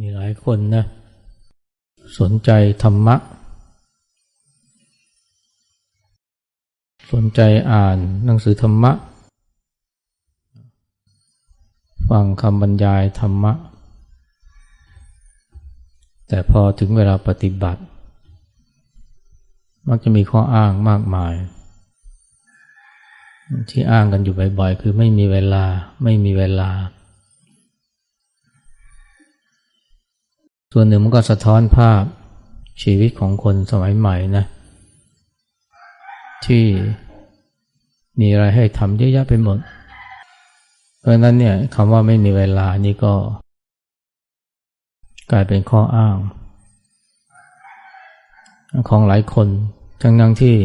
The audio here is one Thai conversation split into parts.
มีหลายคนนะสนใจธรรมะ สนใจอ่านหนังสือธรรมะ ฟังคำบรรยายธรรมะ แต่พอถึงเวลาปฏิบัติ มักจะมีข้ออ้างมากมาย ที่อ้างกันอยู่บ่อยๆ คือไม่มีเวลาไม่มีเวลา ส่วนหนึ่งมันก็สะท้อนภาพชีวิตของคนสมัยใหม่นะที่มีอะไรให้ทำเยอะแยะไปหมด เพราะนั้นเนี่ยคำว่าไม่มีเวลานี่ก็ กลายเป็นข้ออ้าง ของหลายคนทั้งนั้นที่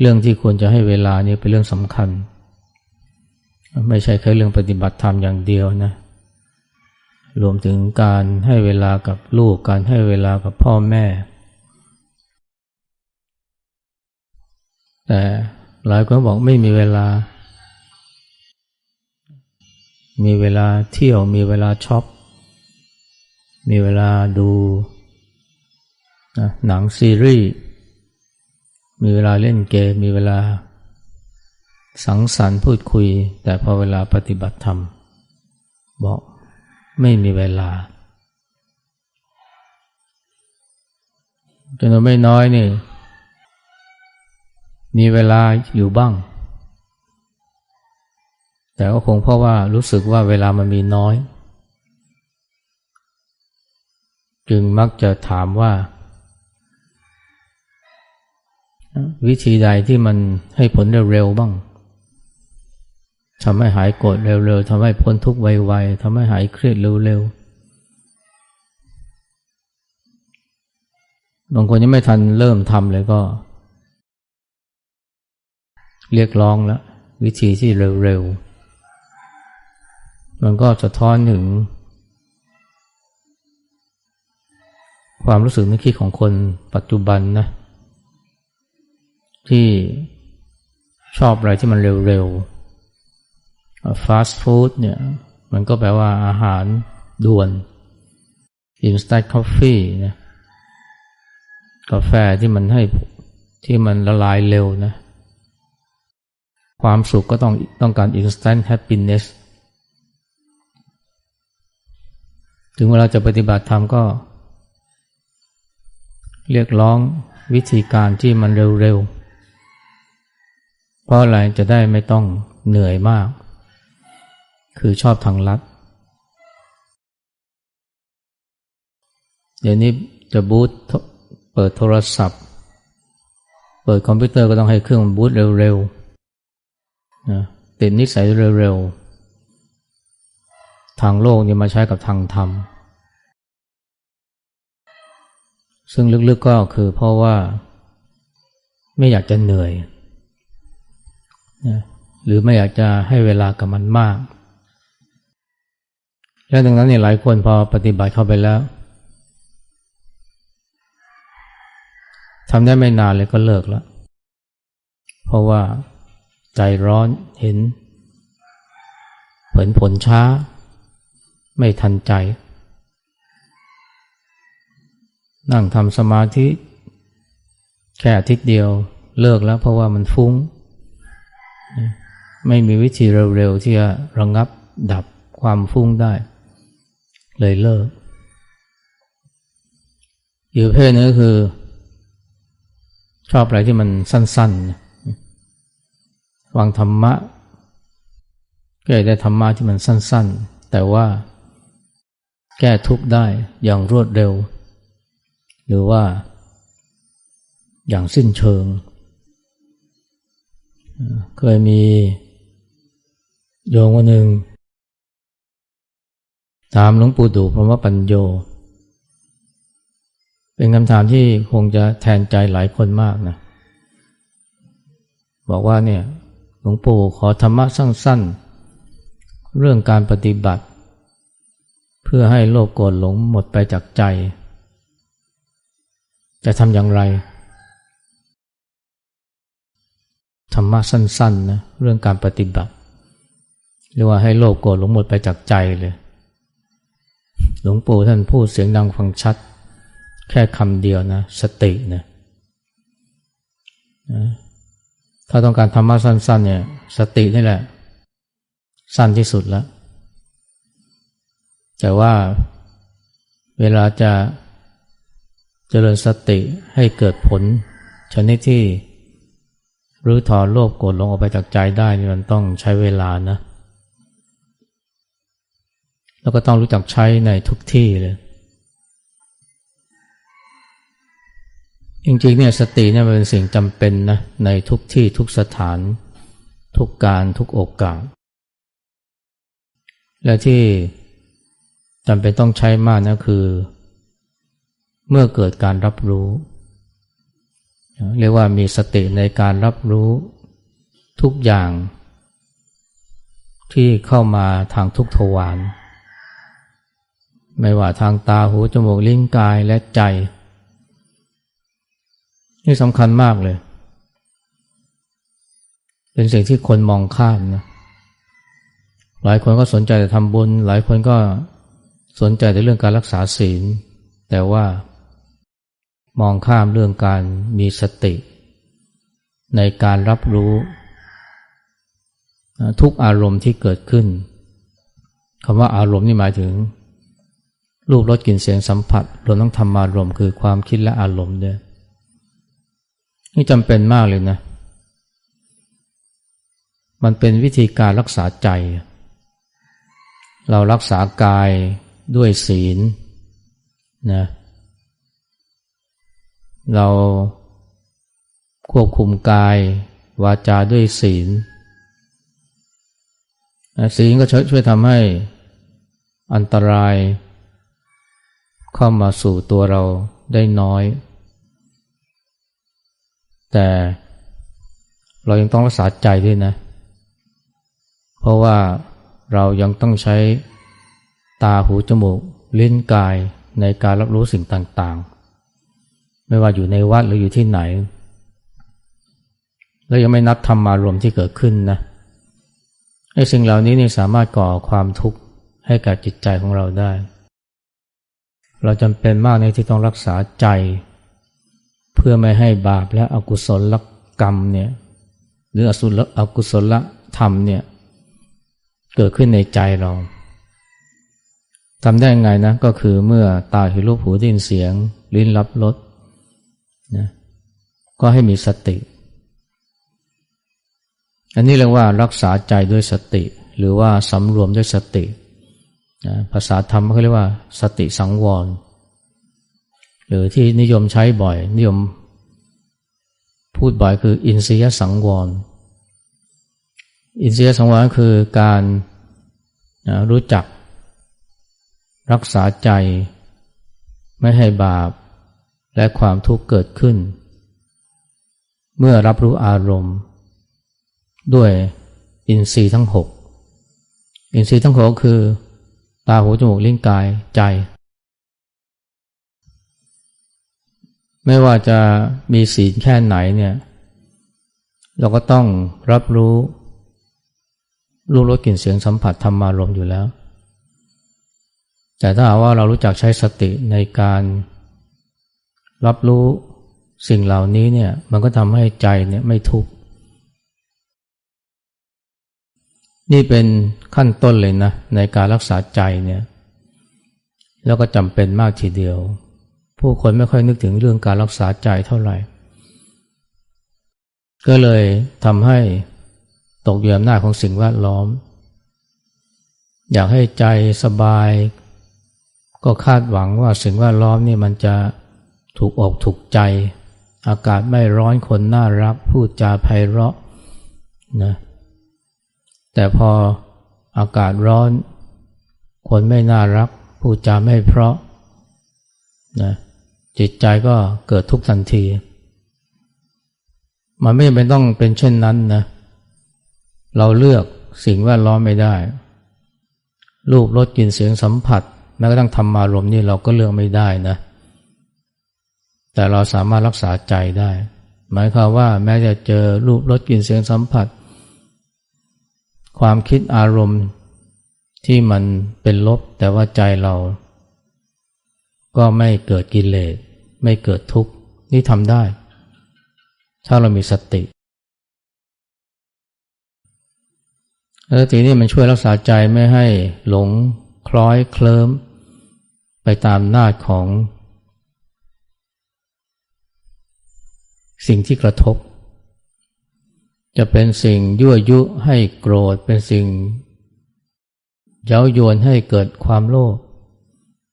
เรื่องที่ควรจะให้เวลานี่เป็นเรื่องสำคัญ ไม่ใช่แค่เรื่องปฏิบัติธรรมอย่างเดียวนะ รวมถึงการให้เวลากับลูก การให้เวลากับพ่อแม่ แต่หลายคนบอกไม่มีเวลา มีเวลาเที่ยว มีเวลาช็อป มีเวลาดูนะหนังซีรีส์ มีเวลาเล่นเกม มีเวลาสังสรรค์พูดคุย แต่พอเวลาปฏิบัติธรรมบอก ไม่มีเวลาจำนวนไม่น้อยนี่ มีเวลาอยู่บ้าง แต่ก็คงเพราะว่ารู้สึกว่าเวลามันมีน้อย จึงมักจะถามว่า วิธีใดที่มันให้ผลเร็วๆบ้าง ทำให้หายโกรธเร็วๆทำให้พ้นทุกข์ไวๆทำให้หายเครียดเร็วๆบางคนยังไม่ทันเริ่มทำเลยก็ เรียกร้องแล้ววิธีที่เร็วๆมันก็สะท้อนถึง ความรู้สึกนึกคิดของคนปัจจุบันนะที่ชอบอะไรที่มันเร็วๆ ฟาสต์ฟู้ดเนี่ยมันก็แปลว่าอาหารด่วน instant coffee นะกาแฟที่มันให้ที่มันละลายเร็วนะ ความสุขก็ต้องต้องการ instant happiness ถึงเวลาจะปฏิบัติธรรมก็ เรียกร้องวิธีการที่มันเร็วๆ เพราะอะไรจะได้ไม่ต้องเหนื่อยมาก คือชอบทางลัด เดี๋ยวนี้จะบูตเปิดโทรศัพท์ เปิดคอมพิวเตอร์ก็ต้องให้เครื่องบูตเร็วๆนะติดนิสัยเร็วๆ ทางโลกนี่มาใช้กับทางธรรม ซึ่งลึกๆก็คือเพราะว่าไม่อยากจะเหนื่อยนะหรือไม่อยากจะให้เวลากับมันมาก และดังนั้นเนี่ยหลายคนพอปฏิบัติเข้าไปแล้วทำได้ไม่นานเลยก็เลิกแล้ว เพราะว่าใจร้อนเห็น ผลผลช้า ไม่ทันใจ นั่งทำสมาธิ แค่อาทิตย์เดียวเลิกแล้วเพราะว่ามันฟุ้ง ไม่มีวิธีเร็วๆที่จะระงงับดับความฟุ้งได้ เลยเลิกอีกประเภทนึงก็คือ ชอบอะไรที่มันสั้นๆฟังธรรมะ ก็ได้ธรรมะที่มันสั้น ๆ แต่ว่าแก้ทุกข์ได้อย่างรวดเร็ว หรือว่า อย่างสิ้นเชิง เคยมีโยงวันหนึ่ง ถามหลวงปู่ดูพรหมปัญโย เป็นคำถามที่คงจะแทนใจหลายคนมากนะบอกว่าเนี่ยหลวงปู่ขอธรรมะสั้นๆ เรื่องการปฏิบัติ เพื่อให้โลภโกรธหลงหมดไปจากใจ จะทำอย่างไร ธรรมะสั้นๆนะเรื่องการปฏิบัติ เรียกว่าให้โลภโกรธหลงหมดไปจากใจเลย หลวงปู่ท่านพูดเสียงดังฟังชัด แค่คำเดียวนะ สตินะถ้าต้องการธรรมะสั้น ๆ เนี่ย สตินี่แหละ สั้นที่สุดแล้ว แต่ว่าเวลาจะเจริญสติให้เกิดผล ชนิดที่รื้อถอนโลภโกรธลงออกไปจากใจได้นี่มันต้องใช้เวลานะ แล้วก็ต้องรู้จักใช้ในทุกที่เลย จริงๆเนี่ยสติเนี่ยเป็นสิ่งจำเป็นนะในทุกที่ทุกสถาน ทุกการทุกโอกาส และที่จำเป็นต้องใช้มากนะคือ เมื่อเกิดการรับรู้ เรียกว่ามีสติในการรับรู้ทุกอย่างที่เข้ามาทางทุกทวาร ไม่ว่าทางตาหูจมูกลิ้นกายและใจ นี่สำคัญมากเลย เป็นสิ่งที่คนมองข้ามนะหลายคนก็สนใจแต่ทำบุญ หลายคนก็สนใจแต่เรื่องการรักษาศีล แต่ว่ามองข้ามเรื่องการมีสติ ในการรับรู้ ทุกอารมณ์ที่เกิดขึ้นคำว่าอารมณ์นี่หมายถึง รูปรสกลิ่นเสียงสัมผัสรวมทั้งธรรมารมคือความคิดและอารมณ์ด้วยนี่จำเป็นมากเลยนะ มันเป็นวิธีการรักษาใจ เรารักษากายด้วยศีลนะเราควบคุมกายวาจาด้วยศีลศีลก็ช่วยทำให้อันตราย เข้ามาสู่ตัวเราได้น้อย แต่เรายังต้องรักษาใจด้วยนะ เพราะว่าเรายังต้องใช้ตาหูจมูกลิ้นกายในการรับรู้สิ่งต่างๆ ไม่ว่าอยู่ในวัดหรืออยู่ที่ไหน แล้วยังไม่นับธรรมารมที่เกิดขึ้นนะไอ้สิ่งเหล่านี้นี่สามารถก่อความทุกข์ให้กับจิตใจของเราได้ เราจำเป็นมากในที่ต้องรักษาใจ เพื่อไม่ให้บาปและอกุศลกรรมเนี่ยหรืออสุลอกุศลธรรมเนี่ยเกิดขึ้นในใจเราทำได้ยังไงนะก็คือเมื่อตาเห็นรูปหูได้ยินเสียง ลิ้นรับรสนะก็ให้มีสติ อันนี้เรียกว่ารักษาใจด้วยสติ หรือว่าสำรวมด้วยสติ นะภาษาธรรมเขาเรียกว่าสติสังวร หรือที่นิยมใช้บ่อย นิยมพูดบ่อยคืออินทรียสังวร อินทรียสังวรคือการนะรู้จัก รักษาใจ ไม่ให้บาป และความทุกข์เกิดขึ้น เมื่อรับรู้อารมณ์ ด้วยอินทรีย์ทั้งหกอินทรีย์ทั้งหกคือ ตาหูจมูกลิ้นกายใจ ไม่ว่าจะมีศีลแค่ไหนเนี่ย เราก็ต้องรับรู้รู้รสกลิ่นเสียงสัมผัสธรรมารมอยู่แล้ว แต่ถ้าว่าเรารู้จักใช้สติในการรับรู้สิ่งเหล่านี้เนี่ย มันก็ทำให้ใจเนี่ยไม่ทุกข์ นี่เป็นขั้นต้นเลยนะ ในการรักษาใจเนี่ย แล้วก็จำเป็นมากทีเดียว ผู้คนไม่ค่อยนึกถึงเรื่องการรักษาใจเท่าไหร่ ก็เลยทำให้ตกอยู่อำนาจของสิ่งแวดล้อม อยากให้ใจสบาย ก็คาดหวังว่าสิ่งแวดล้อมนี่มันจะถูกอกถูกใจ อากาศไม่ร้อนคนน่ารัก พูดจาไพเราะนะ แต่พออากาศร้อน คนไม่น่ารัก พูดจาไม่เพราะนะจิตใจก็เกิดทุกข์ทันที มันไม่จำเป็นต้องเป็นเช่นนั้นนะ เราเลือกสิ่งแวดล้อมไม่ได้ รูปรสกลิ่นเสียงสัมผัส แม้กระทั่งธรรมารมนี่เราก็เลือกไม่ได้นะ แต่เราสามารถรักษาใจได้ หมายความว่าแม้จะเจอรูปรสกลิ่นเสียงสัมผัส ความคิดอารมณ์ที่มันเป็นลบแต่ว่าใจเรา ก็ไม่เกิดกิเลสไม่เกิดทุกข์นี่ทำได้ ถ้าเรามีสติสตินี่มันช่วยรักษาใจไม่ให้หลงคล้อยเคลิ้มไปตามนาจของ สิ่งที่กระทบ จะเป็นสิ่งยั่วยุให้โกรธ เป็นสิ่ง เย้ายวนให้เกิดความโลภ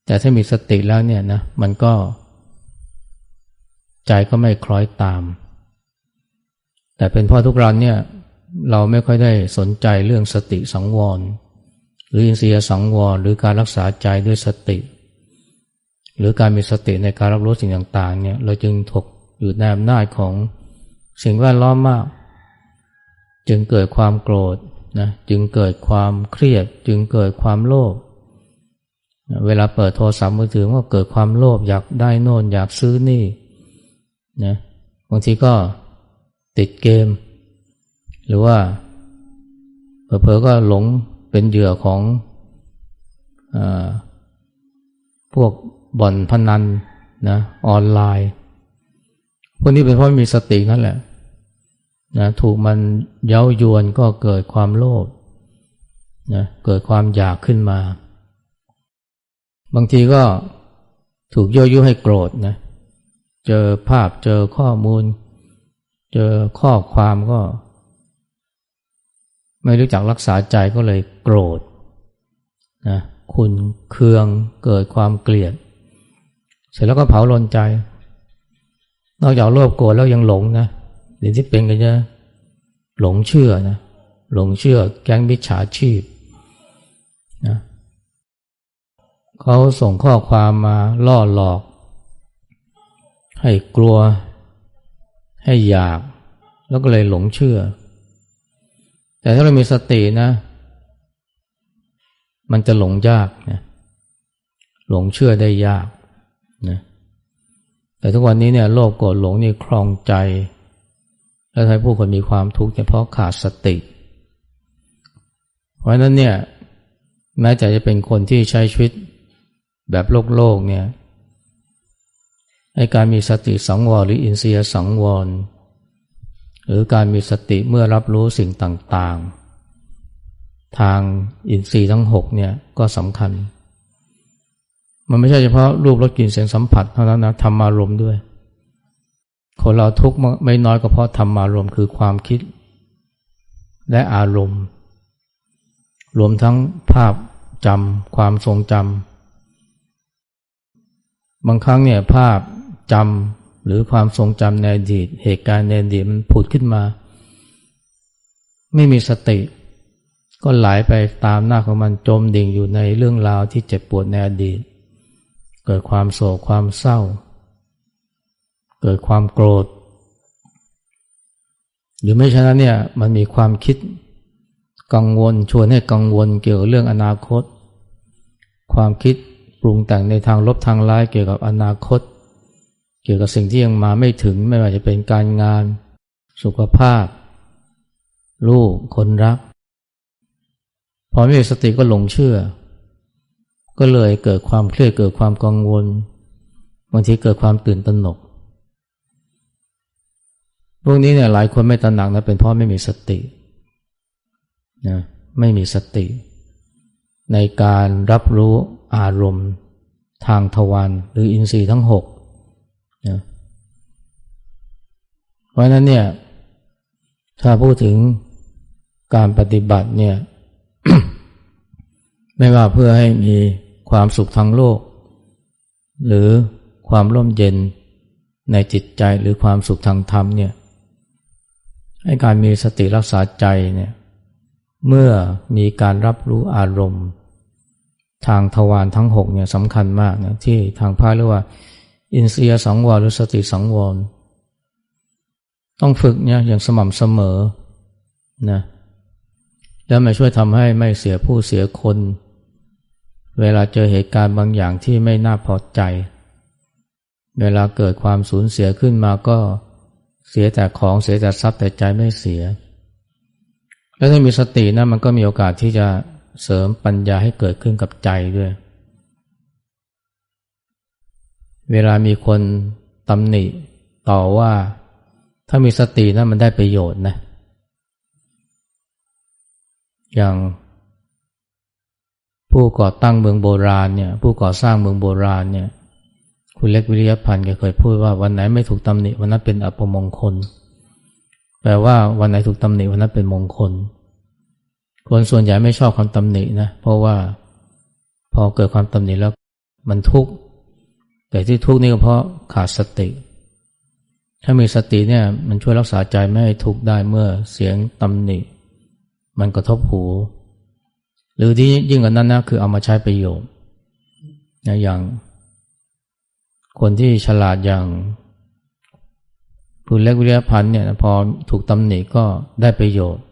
แต่ถ้ามีสติแล้วเนี่ยนะมันก็ ใจก็ไม่คล้อยตาม แต่เป็นพราะทุกรันเนี่ยเราไม่ค่อยได้สนใจเรื่องสติสังวร หรืออินทรียสังวร หรือการรักษาใจด้วยสติ หรือการมีสติในการรับรู้สิ่งต่างๆเนี่ยเราจึงถกอยู่ในอำนาจของสิ่งแวดล้อมมาก จึงเกิดความโกรธนะจึงเกิดความเครียด จึงเกิดความโลภเวลาเปิดโทรศัพท์มือถือก็เกิดความโลภอยากได้โน่นอยากซื้อนี่นะบางทีก็ติดเกม หรือว่าเผลอๆก็หลงเป็นเหยื่อของอพวกบ่อนพนันนะออนไลน์ พวกนี้เป็นเพราะมีสตินั่นแหละ นะถูกมันเย้ายวนก็เกิดความโลภนะเกิดความอยากขึ้นมา บางทีก็ถูกยั่วยุให้โกรธนะเจอภาพเจอข้อมูล เจอข้อความก็ ไม่รู้จักรักษาใจก็เลยโกรธนะคุณเคืองเกิดความเกลียด เสร็จแล้วก็เผาลนใจ นอกจากโลภโกรธแล้วยังหลงนะ ดี๋ยวที่เป็นกันจะหลงเชื่อนะหลงเชื่อแก๊งมิจฉาชีพนะเขาส่งข้อความมาล่อหลอก ให้กลัว ให้อยาก แล้วก็เลยหลงเชื่อ แต่ถ้าเรามีสตินะ มันจะหลงยากนะหลงเชื่อได้ยากนะแต่ทุกวันนี้เนี่ยโลภโกรธหลงนี่ครองใจ แล้วทำให้ผู้คนมีความทุกข์เพราะขาดสติ เพราะนั้นเนี่ยแม้จะจะเป็นคนที่ใช้ชีวิตแบบโลกโลกเนี่ยให้การมีสติสังวรหรืออินทรียสังวร หรือการมีสติเมื่อรับรู้สิ่งต่างๆ ทางอินทรีย์ทั้งหกเนี่ยก็สำคัญ มันไม่ใช่เฉพาะรูปรสกลิ่นเสียงสัมผัสเท่านั้นนะธรรมารมณ์ด้วย คนเราทุกข์ไม่น้อยก็เพราะธรรมารมณ์คือความคิด และอารมณ์ รวมทั้งภาพจำความทรงจำบางครั้งเนี่ยภาพจำหรือความทรงจำในอดีตเหตุการณ์ในอดีตมันผุดขึ้นมา ไม่มีสติ ก็ไหลไปตามหน้าของมันจมดิ่งอยู่ในเรื่องราวที่เจ็บปวดในอดีต เกิดความโศกความเศร้า เกิดความโกรธ หรือไม่ฉะนั้นเนี่ยมันมีความคิดกังวลชวนให้กังวลเกี่ยวกับเรื่องอนาคต ความคิดปรุงแต่งในทางลบทางร้ายเกี่ยวกับอนาคต เกี่ยวกับสิ่งที่ยังมาไม่ถึงไม่ว่าจะเป็นการงาน สุขภาพ ลูกคนรัก พอไม่มีสติก็หลงเชื่อ ก็เลยเกิดความเครียดเกิดความกังวลบางทีเกิดความตื่นตระหนก พวกนี้เนี่ยหลายคนไม่ตระหนักนะเป็นเพราะไม่มีสตินะไม่มีสติ ในการรับรู้อารมณ์ทางทวารหรืออินทรีย์ทั้งหกนะเพราะนั้นเนี่ยถ้าพูดถึงการปฏิบัติเนี่ยไม่ว่าเพื่อให้มีความสุขทางโลก หรือความร่มเย็นในจิตใจหรือความสุขทางธรรมเนี่ย ให้การมีสติรักษาใจเนี่ยเมื่อมีการรับรู้อารมณ์ ทางทวารทั้งหกเนี่ยสำคัญมากนะที่ทางพระเรียกว่า อินทรียสังวรหรือสติสังวร ต้องฝึกเนี่ยอย่างสม่ำเสมอนะแล้วมาช่วยทำให้ไม่เสียผู้เสียคน เวลาเจอเหตุการณ์บางอย่างที่ไม่น่าพอใจ เวลาเกิดความสูญเสียขึ้นมาก็ เสียแต่ของเสียแต่ทรัพย์แต่ใจไม่เสีย แล้วถ้ามีสตินะมันก็มีโอกาสที่จะเสริมปัญญาให้เกิดขึ้นกับใจด้วย เวลามีคนตำหนิต่อว่าถ้ามีสตินะมันได้ประโยชน์นะ อย่างผู้ก่อตั้งเมืองโบราณเนี่ย ผู้ก่อสร้างเมืองโบราณเนี่ย คุณเล็กวิริยพันธ์แกเคยพูดว่าวันไหนไม่ถูกตำหนิวันนั้นเป็นอัปมงคล แปลว่าวันไหนถูกตำหนิวันนั้นเป็นมงคล คนส่วนใหญ่ไม่ชอบคำตำหนินะ เพราะว่าพอเกิดความตำหนิแล้วมันทุกข์ แต่ที่ทุกข์นี่ก็เพราะขาดสติ ถ้ามีสติเนี่ยมันช่วยรักษาใจไม่ให้ทุกข์ได้เมื่อเสียงตำหนิ มันกระทบหู หรือที่ยิ่งกว่านั้นนะคือเอามาใช้ประโยชน์นะอย่าง คนที่ฉลาดอย่างผู้เล็กวิทยพันธ์เนี่ยพอถูกตำหนิก็ได้ประโยชน์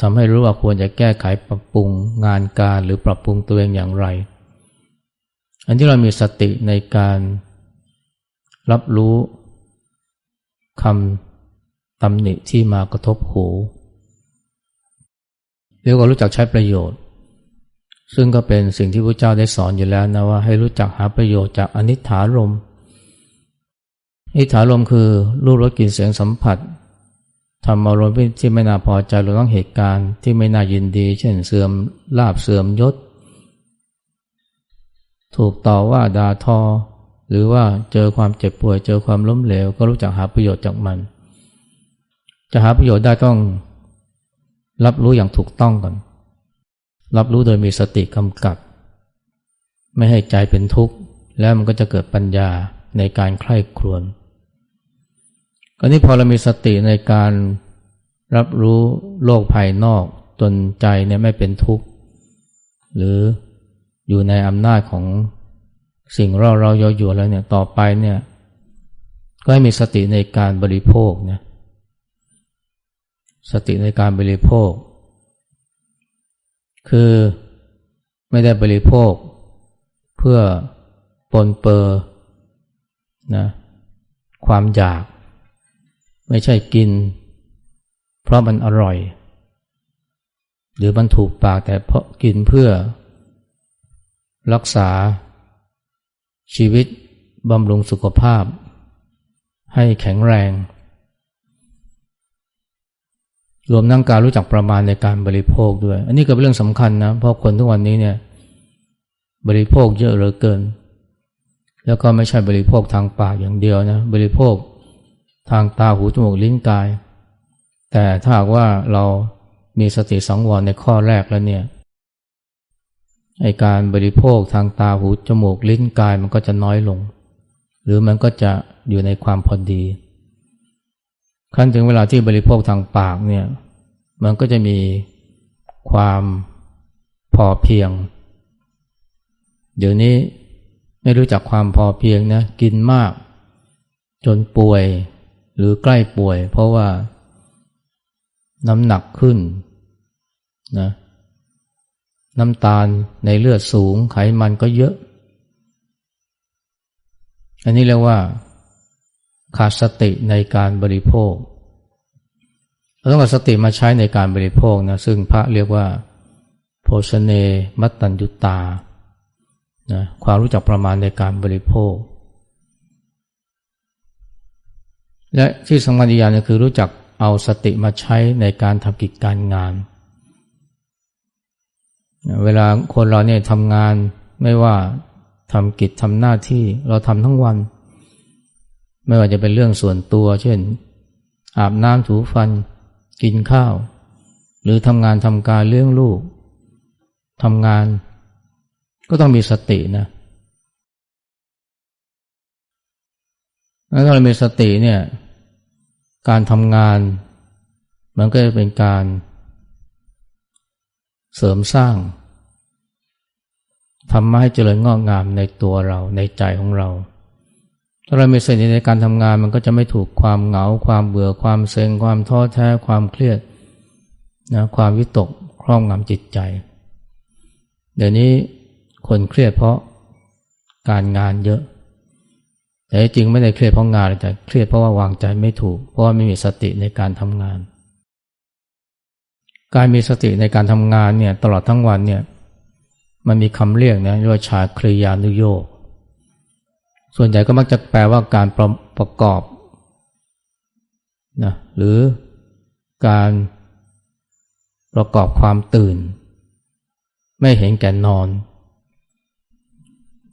ทำให้รู้ว่าควรจะแก้ไขปรับปรุงงานการหรือปรับปรุงตัวเองอย่างไร อันที่เรามีสติในการรับรู้คำตำหนิที่มากระทบหูเรียกว่ารู้จักใช้ประโยชน์ ซึ่งก็เป็นสิ่งที่พระเจ้าได้สอนอยู่แล้วนะว่าให้รู้จักหาประโยชน์จากอนิถารมอนิถารมคือรูปรสกลิ่นเสียงสัมผัสทำอารมณ์ที่ไม่น่าพอใจหรือต้องเหตุการณ์ที่ไม่น่ายินดี เช่นเสื่อมลาบเสื่อมยศ ถูกต่อว่าด่าทอ หรือว่าเจอความเจ็บป่วยเจอความล้มเหลว ก็รู้จักหาประโยชน์จากมัน จะหาประโยชน์ได้ต้องรับรู้อย่างถูกต้องก่อน รับรู้โดยมีสติกำกับ ไม่ให้ใจเป็นทุกข์ แล้วมันก็จะเกิดปัญญาในการใคร่ครวญอันนี้พอเรามีสติในการรับรู้โลกภายนอกจนใจเนี่ยไม่เป็นทุกข์ หรืออยู่ในอำนาจของสิ่งเราเรายาอยู่แล้วเนี่ยต่อไปเนี่ยก็ให้มีสติในการบริโภคเนี่ยสติในการบริโภค คือไม่ได้บริโภค เพื่อปนเปอร์นะความอยาก ไม่ใช่กิน เพราะมันอร่อย หรือมันถูกปากแต่เพราะกินเพื่อ รักษา ชีวิตบำรุงสุขภาพ ให้แข็งแรง รวมทั้งการรู้จักประมาณในการบริโภคด้วย อันนี้ก็เป็นเรื่องสำคัญนะ เพราะคนทุกวันนี้เนี่ยบริโภคเยอะเหลือเกิน แล้วก็ไม่ใช่บริโภคทางปากอย่างเดียวนะ บริโภคทางตาหูจมูกลิ้นกาย แต่ถ้าหากว่าเรามีสติสังวรในข้อแรกแล้วเนี่ยไอการบริโภคทางตาหูจมูกลิ้นกายมันก็จะน้อยลง หรือมันก็จะอยู่ในความพอดี ขั้นถึงเวลาที่บริโภคทางปากเนี่ย มันก็จะมีความพอเพียง เดี๋ยวนี้ไม่รู้จักความพอเพียงนะกินมาก จนป่วยหรือใกล้ป่วย เพราะว่าน้ำหนักขึ้นนะน้ำตาลในเลือดสูงไขมันก็เยอะ อันนี้เรียกว่าขาดสติในการบริโภค เราต้องเอาสติมาใช้ในการบริโภคนะซึ่งพระเรียกว่า โภชเนมัตตัญญุตานะความรู้จักประมาณในการบริโภค และที่สำคัญอีกอย่างนึงคือรู้จักเอาสติมาใช้ในการทำกิจการงาน เวลาคนเราเนี่ยทำงานไม่ว่าทำกิจทำหน้าที่เราทำทั้งวัน ไม่ว่าจะเป็นเรื่องส่วนตัว เช่น อาบน้ำถูฟัน กินข้าว หรือทำงานทำการเลี้ยงลูกทำงาน ก็ต้องมีสตินะถ้าเรามีสติเนี่ย การทำงาน มันก็จะเป็นการเสริมสร้างทำให้เจริญงอกงามในตัวเราในใจของเรา ถ้าเรามีสติในการทำงานมันก็จะไม่ถูกความเหงา ความเบื่อความเซ็ง ความท้อแท้ความเครียดนะความวิตกครอบงำจิตใจ เดี๋ยวนี้คนเครียดเพราะการงานเยอะ แต่จริงไม่ได้เครียดเพราะงานแต่เครียดเพราะว่าวางใจไม่ถูก เพราะว่าไม่มีสติในการทำงาน การมีสติในการทำงานเนี่ยตลอดทั้งวันเนี่ยมันมีคำเรียกนะเรียกว่าชาคริยานุโยก ส่วนใหญ่ก็มักจะแปลว่าการประประกอบนะหรือการประกอบความตื่น ไม่เห็นแก่นอน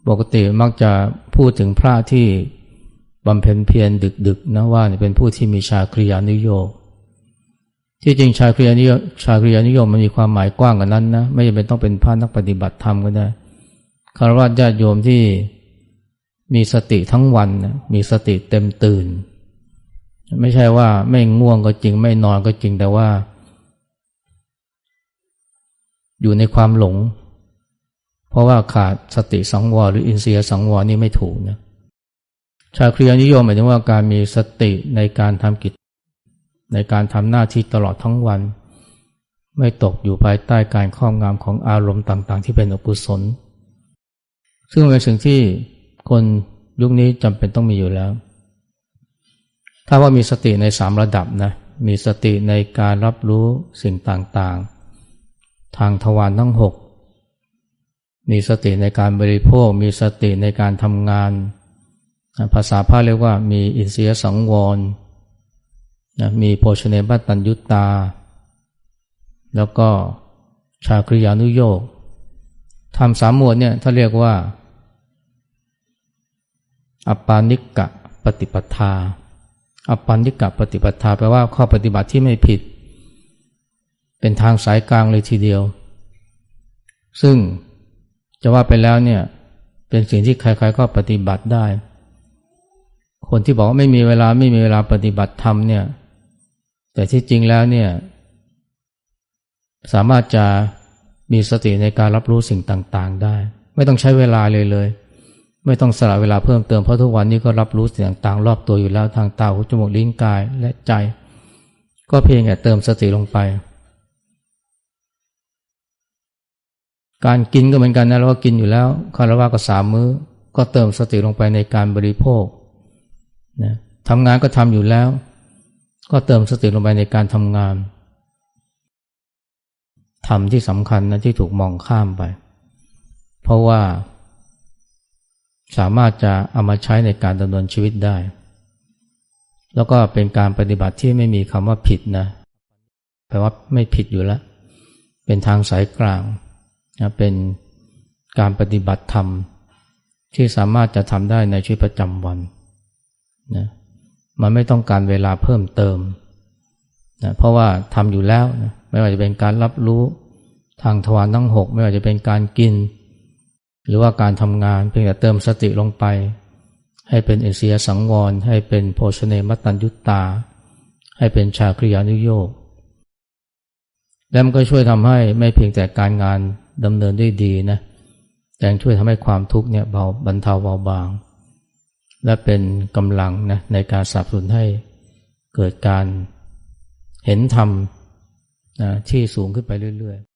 ปกติมักจะพูดถึงพระที่บำเพ็ญเพียรดึกๆนะว่าเป็นผู้ที่มีชาคริยานุโยกที่จริงชาคริยานิยมชาคริยานิยมมันมีความหมายกว้างกว่านั้นนะไม่จำเป็นต้องเป็นพระนักปฏิบัติธรรมก็ได้คารวะญาติโยมที่ มีสติทั้งวันนะมีสติเต็มตื่น ไม่ใช่ว่าไม่ง่วงก็จริง ไม่นอนก็จริงแต่ว่า อยู่ในความหลง เพราะว่าขาดสติสังวรหรืออินเสียสังวรนี่ไม่ถูกนะชาคริยนิยมหมายถึงว่าการมีสติในการทำกิจ ในการทำหน้าที่ตลอดทั้งวัน ไม่ตกอยู่ภายใต้การครอบงำของอารมณ์ต่าง ๆ ที่เป็นอกุศล ซึ่งเป็นสิ่งที่ คนยุคนี้จำเป็นต้องมีอยู่แล้ว ถ้าว่ามีสติในสามระดับนะ มีสติในการรับรู้สิ่งต่างๆ ทางทวารทั้งหก มีสติในการบริโภค มีสติในการทำงาน ภาษาพาเรียกว่ามีอินเสียสังวรนะมีโภชเนบัตัญยุตตา แล้วก็ชาคริยานุโยกทำสามหมวดเนี่ยถ้าเรียกว่า อปปานิกกะปฏิปทาอปปานิกกะปฏิปทาแปลว่าข้อปฏิบัติที่ไม่ผิด เป็นทางสายกลางเลยทีเดียว ซึ่งจะว่าไปแล้วเนี่ยเป็นสิ่งที่ใครๆก็ปฏิบัติได้ คนที่บอกว่าไม่มีเวลาไม่มีเวลาปฏิบัติธรรมเนี่ย แต่ที่จริงแล้วเนี่ยสามารถจะมีสติในการรับรู้สิ่งต่างๆได้ ไม่ต้องใช้เวลาเลยเลย ไม่ต้องสละเวลาเพิ่มเติมเพราะทุกวันนี้ก็รับรู้สิ่งต่างๆรอบตัวอยู่แล้วทางตาหูจมูกลิ้นกายและใจ ก็เพียงแค่เติมสติลงไป การกินก็เหมือนกันนะเราก็กินอยู่แล้วคารวะก็สามมื้อ ก็เติมสติลงไปในการบริโภคนะทำงานก็ทำอยู่แล้ว ก็เติมสติลงไปในการทำงานทำที่สำคัญนะที่ถูกมองข้ามไป เพราะว่า สามารถจะเอามาใช้ในการดำเนินชีวิตได้ แล้วก็เป็นการปฏิบัติที่ไม่มีคำว่าผิดนะแปลว่าไม่ผิดอยู่แล้ว เป็นทางสายกลางนะเป็นการปฏิบัติธรรม ที่สามารถจะทำได้ในชีวิตประจำวันนะมันไม่ต้องการเวลาเพิ่มเติมนะเพราะว่าทำอยู่แล้วนะไม่ว่าจะเป็นการรับรู้ทางทวารทั้งหกไม่ว่าจะเป็นการกิน หรือว่าการทำงานเพียงแต่เติมสติลงไป ให้เป็นเอเสียสังวร ให้เป็นโภชเนมัตตัญยุตตา ให้เป็นชาคริยานุโยกแล้วมันก็ช่วยทำให้ไม่เพียงแต่การงานดำเนินได้ดีนะแต่ช่วยทำให้ความทุกข์เนี่ยเบาบรรเทาเบาบาง และเป็นกำลังนะในการสนับสนุนให้เกิดการเห็นธรรมนะที่สูงขึ้นไปเรื่อย ๆ